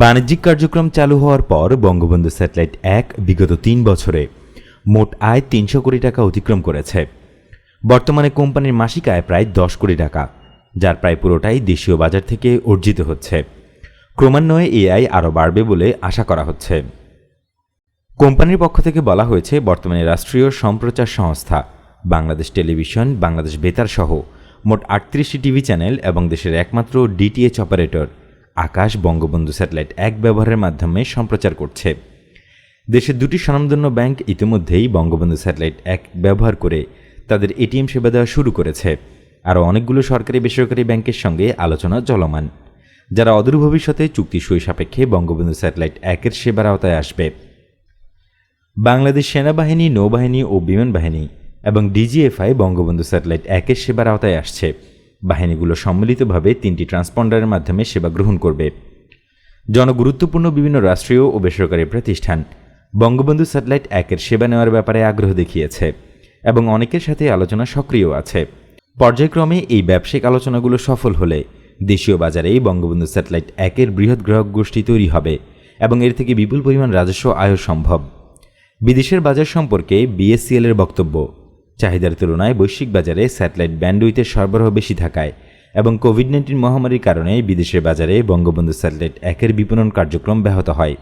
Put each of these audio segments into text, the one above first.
বাণিজ্যিক কার্যক্রম চালু হওয়ার পর বঙ্গবন্ধু স্যাটেলাইট এক বিগত তিন বছরে মোট আয় তিনশো কোটি টাকা অতিক্রম করেছে। বর্তমানে কোম্পানির মাসিক আয় প্রায় দশ কোটি টাকা, যার প্রায় পুরোটাই দেশীয় বাজার থেকে অর্জিত হচ্ছে। ক্রমান্বয়ে এই আয় আরও বাড়বে বলে আশা করা হচ্ছে। কোম্পানির পক্ষ থেকে বলা হয়েছে, বর্তমানে রাষ্ট্রীয় সম্প্রচার সংস্থা বাংলাদেশ টেলিভিশন, বাংলাদেশ বেতার সহ মোট আটত্রিশটি টিভি চ্যানেল এবং দেশের একমাত্র DTH operator. Akash Bangabandhu satellite এক ব্যবহারের মাধ্যমে সম্প্রচার করছে। দেশের দুটি স্বনামধন্য ব্যাংক ইতিমধ্যেই বঙ্গবন্ধু স্যাটেলাইট এক ব্যবহার করে তাদের এটিএম সেবা দেওয়া শুরু করেছে। আরও অনেকগুলো সরকারি বেসরকারি ব্যাংকের সঙ্গে আলোচনা চলমান, যারা অদূর ভবিষ্যতে চুক্তি সই সাপেক্ষে বঙ্গবন্ধু স্যাটেলাইট একের সেবার আওতায় আসবে। বাংলাদেশ সেনাবাহিনী, নৌবাহিনী ও বিমান বাহিনী এবং ডিজিএফআই বঙ্গবন্ধু স্যাটেলাইট একের সেবার আওতায় আসছে। বাহিনীগুলো সম্মিলিতভাবে তিনটি ট্রান্সপন্ডারের মাধ্যমে সেবা গ্রহণ করবে। জনগুরুত্বপূর্ণ বিভিন্ন রাষ্ট্রীয় ও বেসরকারি প্রতিষ্ঠান বঙ্গবন্ধু স্যাটেলাইট একের সেবা নেওয়ার ব্যাপারে আগ্রহ দেখিয়েছে এবং অনেকের সাথে আলোচনা সক্রিয় আছে। পর্যায়ক্রমে এই ব্যবসায়িক আলোচনাগুলো সফল হলে দেশীয় বাজারেই বঙ্গবন্ধু স্যাটেলাইট একের বৃহৎ গ্রাহক গোষ্ঠী তৈরি হবে এবং এর থেকে বিপুল পরিমাণ রাজস্ব আয় সম্ভব। বিদেশের বাজার সম্পর্কে বিএসসিএল এর বক্তব্য চাহিদার তুলনায় বৈশ্বিক বাজারে স্যাটেলাইট ব্যান্ডউইথের সরবরাহ বেশি থাকায় এবং কোভিড নাইন্টিন মহামারীর কারণে বিদেশের বাজারে বঙ্গবন্ধু স্যাটেলাইট একের বিপণন কার্যক্রম ব্যাহত হয়।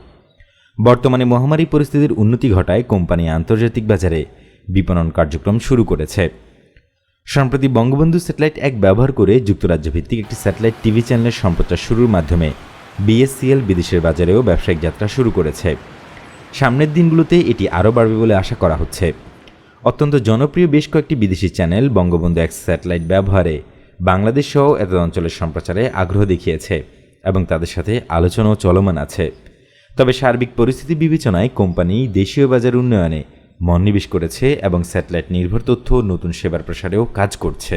বর্তমানে মহামারী পরিস্থিতির উন্নতি ঘটায় কোম্পানি আন্তর্জাতিক বাজারে বিপণন কার্যক্রম শুরু করেছে। সম্প্রতি বঙ্গবন্ধু স্যাটেলাইট এক ব্যবহার করে যুক্তরাজ্য ভিত্তিক একটি স্যাটেলাইট টিভি চ্যানেলের সম্প্রচার শুরুর মাধ্যমে বিএসসিএল বিদেশের বাজারেও ব্যবসায়িক যাত্রা শুরু করেছে। সামনের দিনগুলোতে এটি আরও বাড়বে বলে আশা করা হচ্ছে। অত্যন্ত জনপ্রিয় বেশ কয়েকটি বিদেশি চ্যানেল বঙ্গবন্ধু এক স্যাটেলাইট ব্যবহারে বাংলাদেশ সহ এত অঞ্চলের সম্প্রচারে আগ্রহ দেখিয়েছে এবং তাদের সাথে আলোচনাও চলমান আছে। তবে সার্বিক পরিস্থিতি বিবেচনায় কোম্পানি দেশীয় বাজার উন্নয়নে মনোনিবেশ করেছে এবং স্যাটেলাইট নির্ভর তথ্য নতুন সেবার প্রসারেও কাজ করছে।